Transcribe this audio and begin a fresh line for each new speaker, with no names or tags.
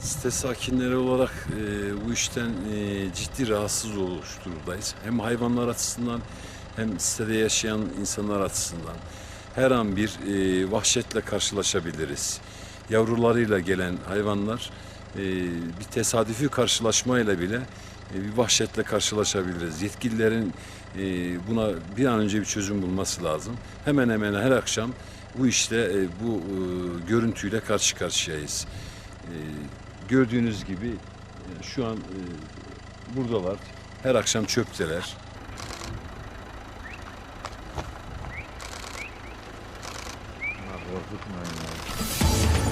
Site sakinleri olarak e, bu işten e, ciddi rahatsız olmuş durumdayız. Hem hayvanlar açısından hem sitede yaşayan insanlar açısından her an bir e, vahşetle karşılaşabiliriz. Yavrularıyla gelen hayvanlar e, bir tesadüfi karşılaşmayla bile bir vahşetle karşılaşabiliriz. Yetkililerin e, buna bir an önce bir çözüm bulması lazım. Hemen hemen her akşam bu işte e, bu e, görüntüyle karşı karşıyayız. E, gördüğünüz gibi e, şu an e, buradalar. Her akşam çöpteler.
Korkutmayın ya.